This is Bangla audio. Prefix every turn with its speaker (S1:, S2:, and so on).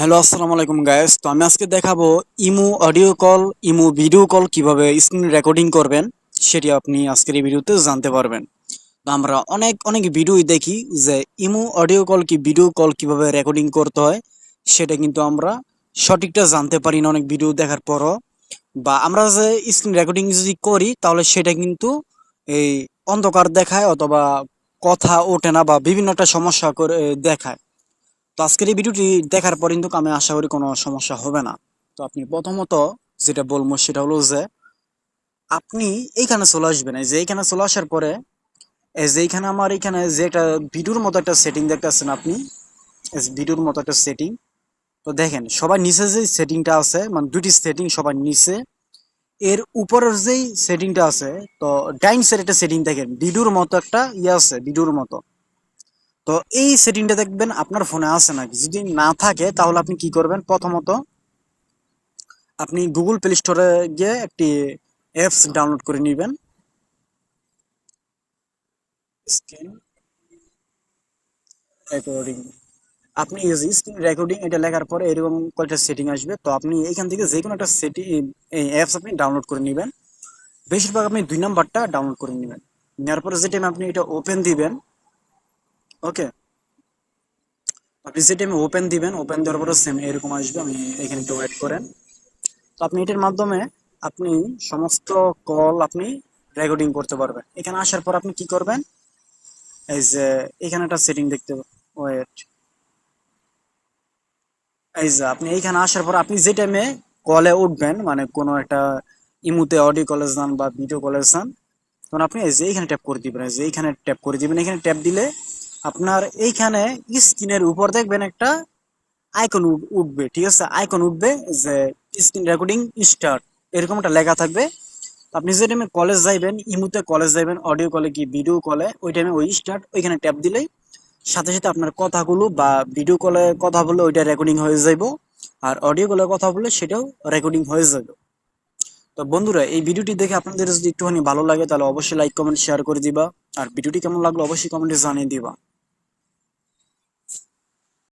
S1: হ্যালো আসসালামু আলাইকুম গাইস তো আমি আজকে দেখাবো Imo audio call, Imo video call কীভাবে স্ক্রিন রেকর্ডিং করবেন, সেটি আপনি আজকের এই ভিডিওতে জানতে পারবেন। তো আমরা অনেক অনেক ভিডিওই দেখি যে ইমো অডিও কল কি ভিডিও কল কীভাবে রেকর্ডিং করতে হয়, সেটা কিন্তু আমরা সঠিকটা জানতে পারি না অনেক ভিডিও দেখার পরও। বা আমরা যে স্ক্রিন রেকর্ডিং যদি করি, তাহলে সেটা কিন্তু এই অন্ধকার দেখায় অথবা কথা ওঠে না বা বিভিন্ন একটা সমস্যা করে দেখায়। তো আজকের এই ভিডিওটি দেখার পর কিন্তু আমি আশা করি কোনো সমস্যা হবে না। তো আপনি প্রথমত যেটা বলব সেটা হলো যে, আপনি এইখানে চলে আসবেন। এই যে এইখানে চলে আসার পরে, এই যে এইখানে আমার এইখানে যে একটা ভিডিওর মতো একটা সেটিং দেখতেছেন আপনি ভিডিওর মতো একটা সেটিং তো দেখেন, সবার নিচে যে সেটিংটা আছে মানে দুটি সেটিং সবার নিচে, এর উপরের যেই সেটিংটা আছে, তো ডাইন সাইড একটা সেটিং দেখেন, ভিডিওর মতো একটা ইয়ে আছে, ভিডিওর মতো। তো এই সেটিংটা দেখবেন আপনার ফোনে আছে নাকি যদি না থাকে, তাহলে আপনি কি করবেন? প্রথমত আপনি গুগল প্লে স্টোরে গিয়ে একটি অ্যাপস ডাউনলোড করে নেবেন। স্ক্রিন রেকর্ডিং আপনি স্ক্রিন রেকর্ডিং এটা লেখার পরে এরকম কয়েকটা সেটিং আসবে। তো আপনি এইখান থেকে যে কোনো একটা সেটিং এই অ্যাপস আপনি ডাউনলোড করে নেবেন। বেশিরভাগ আপনি দুই নাম্বারটা ডাউনলোড করে নেবেন। নেওয়ার পরে যে টাইম আপনি এটা ওপেন দিবেন ওকে আপনি যে টাইমে ওপেন দিবেন ওপেন দেওয়ার পরে সেম এরকম আসবে, আমি এখানে একটু ওয়েট করেন। তো আপনি এটির মাধ্যমে আপনি সমস্ত কল আপনি রেকর্ডিং করতে পারবেন। এখানে আসার পর আপনি কি করবেন? এই যে, এখানে একটা সেটিং দেখতে ওয়েট এই যে, আপনি এইখানে আসার পর আপনি যে টাইমে কলে উঠবেন মানে কোনো একটা ইমুতে অডিও কলে যান বা ভিডিও কলে যান, তখন আপনি এই যে এইখানে ট্যাপ করে দিবেন। এই যে এইখানে ট্যাপ করে দিবেন। এখানে ট্যাপ দিলে আপনার এইখানে স্ক্রিনের উপর দেখবেন একটা আইকন উঠবে, ঠিক আছে? আইকন উঠবে যে স্ক্রিন রেকর্ডিং স্টার্ট এরকম একটা লেখা থাকবে। আপনি যে টাইমে কলেজ যাইবেন ইমুতে কলেজ যাইবেন অডিও কলে কি ভিডিও কলে ওই টাইমে ওই স্টার্ট ওইখানে ট্যাপ দিলেই সাথে সাথে আপনার কথাগুলো বা ভিডিও কলে কথা বলে ওইটা রেকর্ডিং হয়ে যাইব, আর অডিও কলে কথা বলে সেটাও রেকর্ডিং হয়ে যাবে তো বন্ধুরা, এই ভিডিওটি দেখে আপনাদের যদি একটুখানি ভালো লাগে, তাহলে অবশ্যই লাইক কমেন্ট শেয়ার করে দিবা। আর ভিডিওটি কেমন লাগল অবশ্যই কমেন্টে জানিয়ে দিবা।